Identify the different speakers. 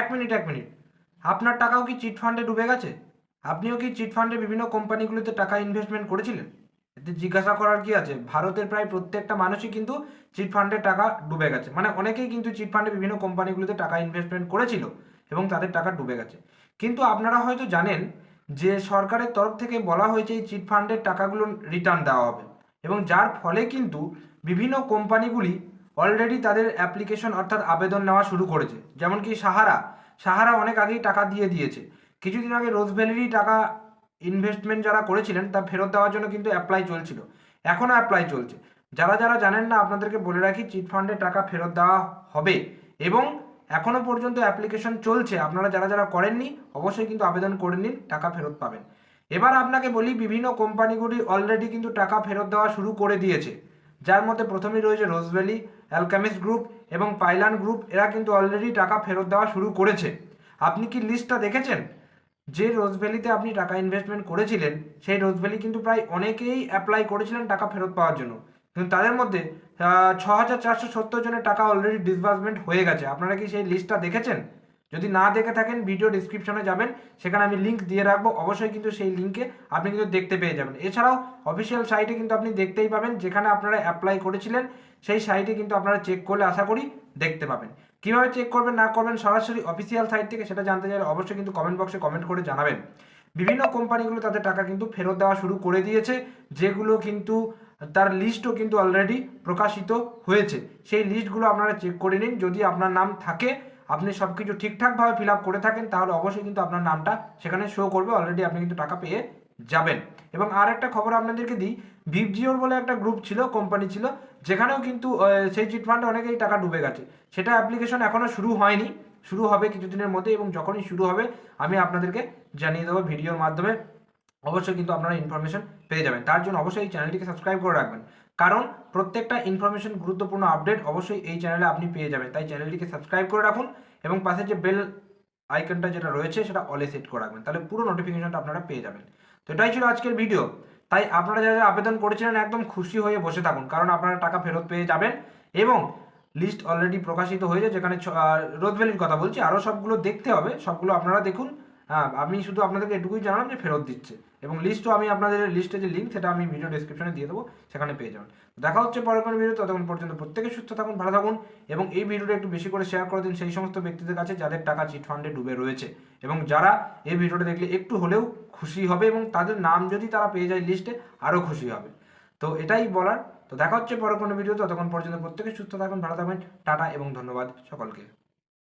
Speaker 1: এক মিনিট এক মিনিট। আপনার টাকাও কি চিট ফান্ডে ডুবে গেছে? আপনিও কি চিট ফান্ডে বিভিন্ন কোম্পানিগুলিতে টাকা ইনভেস্টমেন্ট করেছিলেন? এতে জিজ্ঞাসা করার কি আছে? ভারতের প্রায় প্রত্যেকটা মানুষই কিন্তু চিট ফান্ডে টাকা ডুবে গেছে। মানে অনেকেই কিন্তু চিট ফান্ডে বিভিন্ন কোম্পানিগুলিতে টাকা ইনভেস্টমেন্ট করেছিল এবং তাদের টাকা ডুবে গেছে। কিন্তু আপনারা হয়তো জানেন যে সরকারের তরফ থেকে বলা হয়েছে এই চিট ফান্ডের টাকাগুলো রিটার্ন দেওয়া হবে। এবং যার ফলে কিন্তু বিভিন্ন কোম্পানিগুলি অলরেডি তাদের অ্যাপ্লিকেশন অর্থাৎ আবেদন নেওয়া শুরু করেছে। যেমন কি সাহারা সাহারা অনেক আগেই টাকা দিয়ে দিয়েছে। কিছুদিন আগে রোজভ্যালিরই টাকা ইনভেস্টমেন্ট যারা করেছিলেন, তা ফেরত দেওয়ার জন্য কিন্তু অ্যাপ্লাই চলছিল। এখনও অ্যাপ্লাই চলছে। যারা যারা জানেন না, আপনাদেরকে বলে রাখি, চিট ফান্ডে টাকা ফেরত দেওয়া হবে এবং এখনও পর্যন্ত অ্যাপ্লিকেশন চলছে। আপনারা যারা যারা করেননি, অবশ্যই কিন্তু আবেদন করে নিন, টাকা ফেরত পাবেন। এবার আপনাকে বলি, বিভিন্ন কোম্পানিগুলি অলরেডি কিন্তু টাকা ফেরত দেওয়া শুরু করে দিয়েছে। যার মধ্যে প্রথমেই রয়েছে রোজভ্যালি অ্যালকামিস গ্রুপ এবং পাইলান গ্রুপ। এরা কিন্তু অলরেডি টাকা ফেরত দেওয়া শুরু করেছে। আপনি কি লিস্টটা দেখেছেন? যে রোজভ্যালিতে আপনি টাকা ইনভেস্টমেন্ট করেছিলেন, সেই রোজভ্যালি কিন্তু প্রায় অনেকেই অ্যাপ্লাই করেছিলেন টাকা ফেরত পাওয়ার জন্য। কিন্তু তাদের মধ্যে ছ হাজার চারশো সত্তর জনের টাকা অলরেডি ডিসবার্সমেন্ট হয়ে গেছে। আপনারা কি সেই লিস্টটা দেখেছেন? যদি না দেখে থাকেন ভিডিও ডিসক্রিপশনে যাবেন, সেখানে আমি লিঙ্ক দিয়ে রাখব। অবশ্যই কিন্তু সেই লিঙ্কে আপনি কিন্তু দেখতে পেয়ে যাবেন। এছাড়াও অফিসিয়াল সাইটে কিন্তু আপনি দেখতেই পাবেন, যেখানে আপনারা অ্যাপ্লাই করেছিলেন, সেই সাইটে কিন্তু আপনারা চেক করলে আশা করি দেখতে পাবেন। কীভাবে চেক করবেন, না করবেন, সরাসরি অফিসিয়াল সাইট থেকে সেটা জানতে চাইলে অবশ্যই কিন্তু কমেন্ট বক্সে কমেন্ট করে জানাবেন। বিভিন্ন কোম্পানিগুলো তাদের টাকা কিন্তু ফেরত দেওয়া শুরু করে দিয়েছে, যেগুলো কিন্তু তার লিস্টও কিন্তু অলরেডি প্রকাশিত হয়েছে। সেই লিস্টগুলো আপনারা চেক করে নিন। যদি আপনার নাম থাকে আপনি সব কিছু ঠিকঠাকভাবে ফিল আপ করে থাকেন, তাহলে অবশ্যই কিন্তু আপনার নামটা সেখানে শো করবে অলরেডি আপনি কিন্তু টাকা পেয়ে যাবেন। এবং আর একটা খবর আপনাদেরকে দিই ভিপজিওর বলে একটা গ্রুপ ছিল কোম্পানি ছিল, যেখানেও কিন্তু সেই চিট ফান্ডে অনেকেই টাকা ডুবে গেছে। সেটা অ্যাপ্লিকেশন এখনও শুরু হয়নি, শুরু হবে কিছুদিনের মধ্যে এবং যখনই শুরু হবে, আমি আপনাদেরকে জানিয়ে দেবো ভিডিওর মাধ্যমে। অবশ্যই কিন্তু আপনারা ইনফরমেশন পেয়ে যাবেন। তার জন্য অবশ্যই এই চ্যানেলটিকে সাবস্ক্রাইব করে রাখবেন। কারণ প্রত্যেকটা ইনফরমেশন গুরুত্বপূর্ণ আপডেট অবশ্যই এই চ্যানেলে আপনি পেয়ে যাবেন। তাই চ্যানেলটিকে সাবস্ক্রাইব করে রাখুন এবং পাশে যে বেল আইকনটা যেটা রয়েছে, সেটা অলে সেট করে রাখবেন। তাহলে পুরো নোটিফিকেশনটা আপনারা পেয়ে যাবেন। তো এটাই ছিল আজকের ভিডিও তাই আপনারা যারা আবেদন করেছিলেন, একদম খুশি হয়ে বসে থাকুন। কারণ আপনারা টাকা ফেরত পেয়ে যাবেন এবং লিস্ট অলরেডি প্রকাশিত হয়েছে যেখানে রোজভ্যালির কথা বলছি আরও সবগুলো দেখতে হবে। সবগুলো আপনারা দেখুন। হ্যাঁ আমি শুধু আপনাদেরকে এটুকুই জানালাম যে ফেরত দিচ্ছে। এবং লিস্টও আমি আপনাদের লিস্টে যে লিঙ্ক সেটা আমি ভিডিও ডিসক্রিপশনে দিয়ে দেবো, সেখানে পেয়ে যাবেন। দেখা হচ্ছে পরের কোনো ভিডিও ততক্ষণ পর্যন্ত প্রত্যেকে সুস্থ থাকুন, ভালো থাকুন, এবং এই ভিডিওটা একটু বেশি করে শেয়ার করে দিন সেই সমস্ত ব্যক্তিদের কাছে যাদের টাকা চিট ফান্ডে ডুবে রয়েছে। এবং যারা এই ভিডিওটা দেখলে একটু হলেও খুশি হবে এবং তাদের নাম যদি তারা পেয়ে যায় লিস্টে আরও খুশি হবে। তো এটাই বলার। তো দেখা হচ্ছে পরে কোনো ভিডিও ততক্ষণ পর্যন্ত প্রত্যেকে সুস্থ থাকুন, ভালো থাকবেন টাটা এবং ধন্যবাদ সকলকে।